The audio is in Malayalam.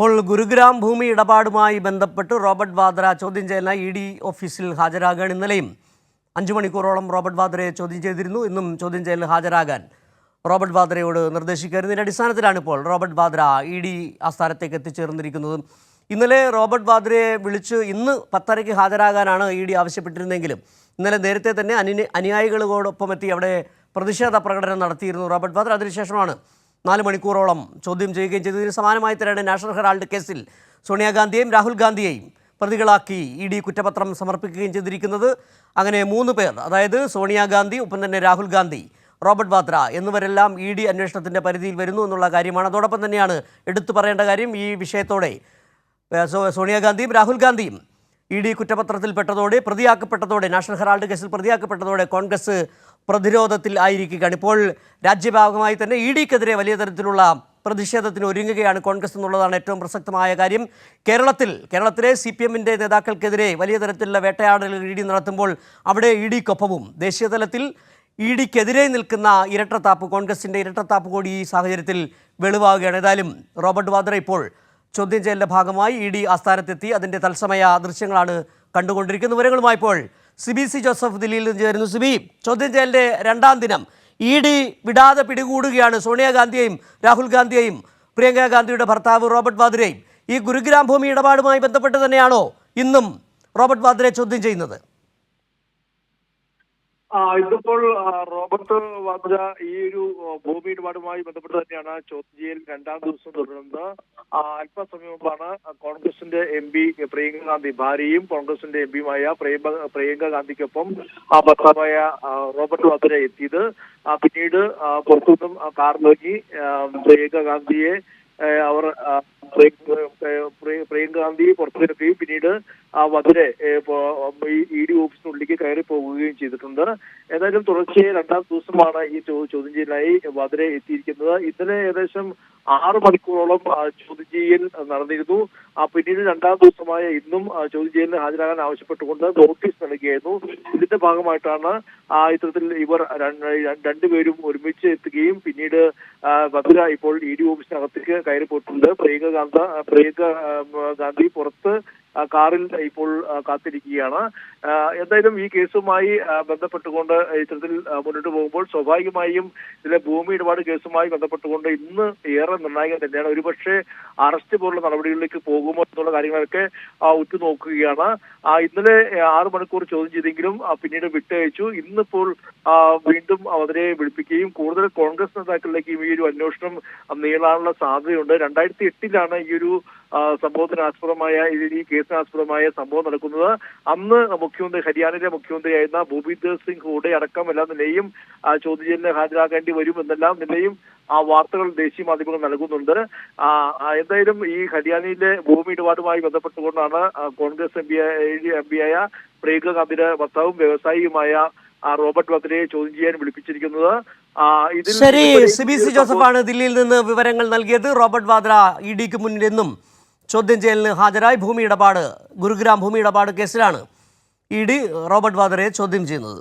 ഇപ്പോൾ ഗുരുഗ്രാം ഭൂമി ഇടപാടുമായി ബന്ധപ്പെട്ട് റോബർട്ട് വാദ്ര ചോദ്യം ചെയ്യുന്ന ഇ ഡി ഓഫീസിൽ ഹാജരാകാൻ ഇന്നലെയും അഞ്ചു മണിക്കൂറോളം റോബർട്ട് വാദ്രയെ ചോദ്യം ചെയ്തിരുന്നു. ഇന്നും ചോദ്യം ചെയ്യലിൽ ഹാജരാകാൻ റോബർട്ട് വാദ്രയോട് നിർദ്ദേശിക്കുന്നതിന്റെ അടിസ്ഥാനത്തിലാണ് ഇപ്പോൾ റോബർട്ട് വാദ്ര ഇ ഡി ആസ്ഥാനത്തേക്ക് എത്തിച്ചേർന്നിരിക്കുന്നത്. ഇന്നലെ റോബർട്ട് വാദ്രയെ വിളിച്ച് ഇന്ന് പത്തരയ്ക്ക് ഹാജരാകാനാണ് ഇ ഡി ആവശ്യപ്പെട്ടിരുന്നെങ്കിലും ഇന്നലെ നേരത്തെ തന്നെ അനു അനുയായികളോടൊപ്പം എത്തി അവിടെ പ്രതിഷേധ പ്രകടനം നടത്തിയിരുന്നു റോബർട്ട് വാദ്ര. അതിനുശേഷമാണ് നാല് മണിക്കൂറോളം ചോദ്യം ചെയ്യുകയും ചെയ്തതിന് സമാനമായി തന്നെയാണ് നാഷണൽ ഹെറാൾഡ് കേസിൽ സോണിയാഗാന്ധിയെയും രാഹുൽ ഗാന്ധിയെയും പ്രതികളാക്കി ഇ ഡി കുറ്റപത്രം സമർപ്പിക്കുകയും ചെയ്തിരിക്കുന്നത്. അങ്ങനെ മൂന്ന് പേർ അതായത് സോണിയാഗാന്ധി ഒപ്പം തന്നെ രാഹുൽ ഗാന്ധി റോബർട്ട് വാദ്ര എന്നിവരെല്ലാം ഇ ഡി അന്വേഷണത്തിന്റെ പരിധിയിൽ വരുന്നു എന്നുള്ള കാര്യമാണ്. അതോടൊപ്പം തന്നെയാണ് എടുത്തു പറയേണ്ട കാര്യം ഈ വിഷയത്തോടെ സോണിയാഗാന്ധിയും രാഹുൽ ഗാന്ധിയും ഇ ഡി കുറ്റപത്രത്തിൽപ്പെട്ടതോടെ പ്രതിയാക്കപ്പെട്ടതോടെ നാഷണൽ ഹെറാൾഡ് കേസിൽ പ്രതിയാക്കപ്പെട്ടതോടെ കോൺഗ്രസ് പ്രതിരോധത്തിൽ ആയിരിക്കുകയാണ്. ഇപ്പോൾ രാജ്യവ്യാപകമായി തന്നെ ഇ ഡിക്കെതിരെ വലിയ തരത്തിലുള്ള പ്രതിഷേധത്തിന് ഒരുങ്ങുകയാണ് കോൺഗ്രസ് എന്നുള്ളതാണ് ഏറ്റവും പ്രസക്തമായ കാര്യം. കേരളത്തിൽ കേരളത്തിലെ സി പി എമ്മിന്റെ നേതാക്കൾക്കെതിരെ വലിയ തരത്തിലുള്ള വേട്ടയാടലുകൾ ഇ ഡി നടത്തുമ്പോൾ അവിടെ ഇ ഡിക്കൊപ്പവും. ദേശീയതലത്തിൽ ഇ ഡിക്കെതിരെ നിൽക്കുന്ന ഇരട്ടത്താപ്പ് കോൺഗ്രസിന്റെ ഇരട്ടത്താപ്പ് കൂടി ഈ സാഹചര്യത്തിൽ വെളിവാകുകയാണ്. ഏതായാലും റോബർട്ട് വാദ്ര ഇപ്പോൾ ചോദ്യം ചെയ്യലിന്റെ ഭാഗമായി ഇ ഡി ആസ്ഥാനത്തെത്തി. അതിന്റെ തത്സമയ ദൃശ്യങ്ങളാണ് കണ്ടുകൊണ്ടിരിക്കുന്ന വിവരങ്ങളുമായി ഇപ്പോൾ സിബി സി ജോസഫ് ദില്ലിയിൽ നിന്ന് ചേരുന്നു. സിബി ചോദ്യം ചെയ്യലിന്റെ രണ്ടാം ദിനം. ഇ ഡി വിടാതെ പിടികൂടുകയാണ് സോണിയാഗാന്ധിയെയും രാഹുൽ ഗാന്ധിയെയും പ്രിയങ്ക ഗാന്ധിയുടെ ഭർത്താവ് റോബർട്ട് വാദ്രയും. ഈ ഗുരുഗ്രാം ഭൂമി ഇടപാടുമായി ബന്ധപ്പെട്ട് തന്നെയാണോ ഇന്നും റോബർട്ട് വാദ്രയെ ചോദ്യം ചെയ്യുന്നത്? ഇതിപ്പോൾ ആ, റോബർട്ട് വാദ്ര ഈ ഒരു ഭൂമി ഇടപാടുമായി ബന്ധപ്പെട്ട് തന്നെയാണ് ചോദ്യം ചെയ്യൽ രണ്ടാം ദിവസം തുടരുന്നത്. അല്പസമയം മുമ്പാണ് കോൺഗ്രസിന്റെ എം പി പ്രിയങ്ക ഗാന്ധി ഭാര്യയും കോൺഗ്രസിന്റെ എം പിയുമായ പ്രിയങ്ക ഗാന്ധിക്കൊപ്പം ആ ഭർത്താവായ റോബർട്ട് വാദ്ര എത്തിയത്. പിന്നീട് പുറത്തുനിന്നും നോക്കി പ്രിയങ്ക ഗാന്ധിയെ അവർ പ്രിയ- പ്രിയ- പ്രിയങ്ക ഗാന്ധി പുറത്തു വരുകയും പിന്നീട് ആ വധുരെ ഇ ഡി ഓഫീസിനുള്ളിലേക്ക് കയറി പോവുകയും ചെയ്തിട്ടുണ്ട്. ഏതായാലും തുടർച്ചയായി രണ്ടാം ദിവസമാണ് ഈ ചോദ്യം ചെയ്യലിനായി വധുരെ എത്തിയിരിക്കുന്നത്. ഇന്നലെ ഏകദേശം ആറ് മണിക്കൂറോളം ചോദ്യം ചെയ്യൽ നടന്നിരുന്നു. ആ പിന്നീട് രണ്ടാം ദിവസമായ ഇന്നും ചോദ്യം ചെയ്യലിന് ഹാജരാകാൻ ആവശ്യപ്പെട്ടുകൊണ്ട് നോട്ടീസ് നൽകിയായിരുന്നു. ഇതിന്റെ ഭാഗമായിട്ടാണ് ആ ഇത്തരത്തിൽ ഇവർ രണ്ട് രണ്ടുപേരും ഒരുമിച്ച് എത്തുകയും പിന്നീട് ആ, ഇപ്പോൾ ഇ ഡി ഓഫീസിനകത്തേക്ക് കയറി പോയിട്ടുണ്ട് പ്രിയങ്ക ഗാന്ധ പ്രിയങ്ക ഗാന്ധി പുറത്ത് കാറിൽ ഇപ്പോൾ കാത്തിരിക്കുകയാണ്. എന്തായാലും ഈ കേസുമായി ബന്ധപ്പെട്ടുകൊണ്ട് ഇത്തരത്തിൽ മുന്നോട്ട് പോകുമ്പോൾ സ്വാഭാവികമായും ഇതിലെ ഭൂമി ഇടപാട് കേസുമായി ബന്ധപ്പെട്ടുകൊണ്ട് ഇന്ന് ഏറെ നിർണായകം തന്നെയാണ്. ഒരുപക്ഷെ അറസ്റ്റ് പോലുള്ള നടപടികളിലേക്ക് പോകുമോ എന്നുള്ള കാര്യങ്ങളൊക്കെ ഉറ്റുനോക്കുകയാണ്. ഇന്നലെ ആറ് മണിക്കൂർ ചോദ്യം ചെയ്തെങ്കിലും പിന്നീട് വിട്ടയച്ചു. ഇന്നിപ്പോൾ വീണ്ടും അവരെ വിളിപ്പിക്കുകയും കൂടുതൽ കോൺഗ്രസ് നേതാക്കളിലേക്കും ഈ ഒരു അന്വേഷണം നീളാനുള്ള സാധ്യതയുണ്ട്. രണ്ടായിരത്തി എട്ടിലാണ് ഈ ഒരു സംഭവത്തിന് ആസ്പദമായ ഈ- ഈ സംഭവം നടക്കുന്നത്. അന്ന് മുഖ്യമന്ത്രി ഹരിയാനയിലെ മുഖ്യമന്ത്രിയായിരുന്ന ഭൂപീന്ദർ സിംഗ് ഹൂഡെ അടക്കം എല്ലാ നിലയും ചോദ്യം ചെയ്യലിന് ഹാജരാകേണ്ടി വരും എന്നെല്ലാം നിലയും ആ വാർത്തകൾ ദേശീയ മാധ്യമങ്ങൾ നൽകുന്നുണ്ട്. എന്തായാലും ഈ ഹരിയാനയിലെ ഭൂമി ഇടപാടുമായി ബന്ധപ്പെട്ടുകൊണ്ടാണ് കോൺഗ്രസ് എം പി എം പിയായ പ്രിയങ്ക ഗാന്ധിയുടെ ഭർത്താവും വ്യവസായിയുമായ റോബർട്ട് വദ്രയെ ചോദ്യം ചെയ്യാൻ വിളിപ്പിച്ചിരിക്കുന്നത്. ശരി സി ബി സി ജോസഫാണ് ദില്ലിയിൽ നിന്ന് വിവരങ്ങൾ നൽകിയത്. റോബർട്ട് വാദ്ര ഇ ഡിക്ക് മുന്നിൽ നിന്നും ചോദ്യം ചെയ്യലിന് ഹാജരായി ഭൂമി ഇടപാട് ഗുരുഗ്രാം ഭൂമി ഇടപാട് കേസിലാണ് ഇ ഡി റോബർട്ട് വാദ്രയെ ചോദ്യം ചെയ്യുന്നത്.